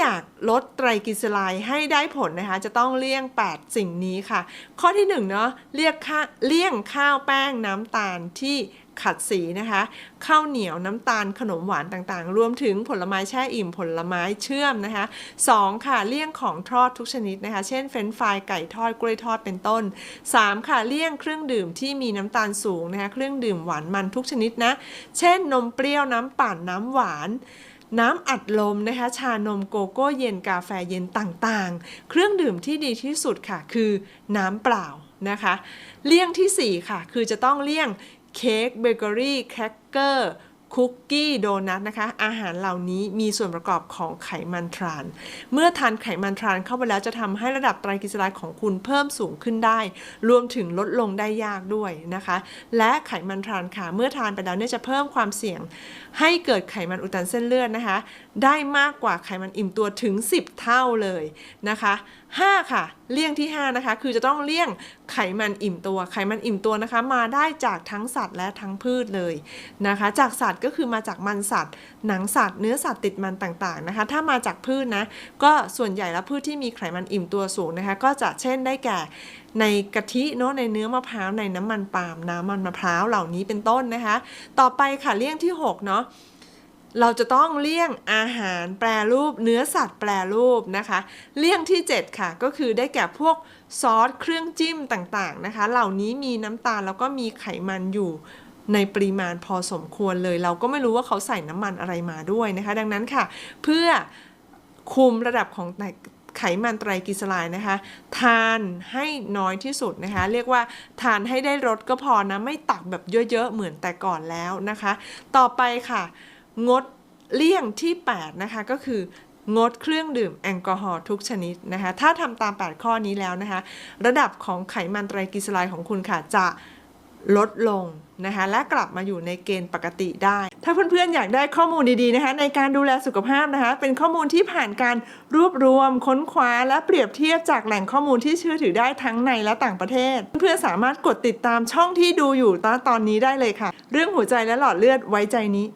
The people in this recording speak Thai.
อยากลดไตรกลีเซอไรด์ให้ได้ผลนะคะ จะต้องเลี่ยง 8 สิ่งนี้ค่ะ ข้อที่1เนาะเลี่ยงข้าเลี่ยงข้าวแป้งน้ำตาลที่ขัดสีนะคะข้าวเหนียวน้ำตาลขนมหวานต่างๆ รวมถึงผลไม้แช่อิ่มผลไม้เชื่อมนะคะ 2. ค่ะเลี่ยงของทอดทุกชนิดนะคะ เช่นเฟรนช์ฟรายไก่ทอดกล้วยทอดเป็นต้น 3. ค่ะเลี่ยงเครื่องดื่มที่มีน้ำตาลสูงนะคะเครื่องดื่มหวานมันทุกชนิดนะ เช่นนมเปรี้ยวน้ำปั่นน้ำหวาน น้ำอัดลมนะคะ ชานมโกโก้เย็นกาแฟเย็นต่างๆ เครื่องดื่มที่ดีที่สุดค่ะ คือน้ำเปล่านะคะ เลี่ยงทีสี่4 ค่ะ คือจะต้องเลี่ยงเค้กเบเกอรี่แครกเกอร์ คุกกี้โดนัทนะคะ อาหารเหล่านี้มีส่วนประกอบของไขมันทราน เมื่อทานไขมันทรานเข้าไปแล้วจะทำให้ระดับไตรกลีเซอไรด์ของคุณเพิ่มสูงขึ้นได้ รวมถึงลดลงได้ยากด้วยนะคะ และไขมันทรานค่ะ เมื่อทานไปแล้วเนี่ยจะเพิ่มความเสี่ยง ให้เกิดไขมันอุดตันเส้นเลือดนะคะ ได้มากกว่าไขมันอิ่มตัวถึง 10 เท่าเลยนะคะ 5 ค่ะ เลี่ยงที่ 5 นะคะ คือจะต้องเลี่ยงไขมันอิ่มตัว ไขมันอิ่มตัวนะคะ มาได้จากทั้งสัตว์และทั้งพืชเลยนะคะ จากสัตว์ก็คือมาจากมันสัตว์ หนังสัตว์ เนื้อสัตว์ติดมันต่างๆนะคะ ถ้ามาจากพืชนะก็ส่วนใหญ่แล้วพืชที่มีไขมันอิ่มตัวสูงนะคะ ก็จะเช่นได้แก่ในกะทิเนาะในเนื้อมะพร้าวในน้ำมันปาล์มน้ำมันมะพร้าวเหล่านี้เป็นต้นนะคะ ต่อไปค่ะเลี่ยงที่6เนาะ เราจะต้องเลี่ยงอาหารแปรรูป เนื้อสัตว์แปรรูปนะคะ เลี่ยงที่ 7 ค่ะ ก็คือได้แก่พวกซอสเครื่องจิ้มต่างๆนะคะ เหล่านี้มีน้ำตาลแล้วก็มีไขมันอยู่ในปริมาณพอสมควรเลย เราก็ไม่รู้ว่าเขาใส่น้ำมันอะไรมาด้วยนะคะ ดังนั้นค่ะ เพื่อคุมระดับของไขมันไตรกลีเซอไรด์นะคะ ทานให้น้อยที่สุดนะคะ เรียกว่าทานให้ได้รสก็พอนะ ไม่ตักแบบเยอะๆเหมือนแต่ก่อนแล้วนะคะ ต่อไปค่ะ งดเลี่ยงที่ 8 นะคะ ก็คืองดเครื่องดื่มแอลกอฮอล์ทุกชนิดนะคะ ถ้าทำตาม 8 ข้อนี้แล้วนะคะ ระดับของไขมันไตรกลีเซอไรด์ของคุณค่ะจะลดลงนะคะและกลับมาอยู่ในเกณฑ์ปกติได้ ถ้าเพื่อนๆ อยากได้ข้อมูลดีๆนะคะในการดูแลสุขภาพนะคะ เป็นข้อมูลที่ผ่านการรวบรวม ค้นคว้า และเปรียบเทียบจากแหล่งข้อมูลที่เชื่อถือได้ทั้งในและต่างประเทศ เพื่อนๆสามารถกดติดตามช่องที่ดูอยู่ตอนตอนนี้ได้เลยค่ะ เรื่องหัวใจและหลอดเลือดไว้ใจนี้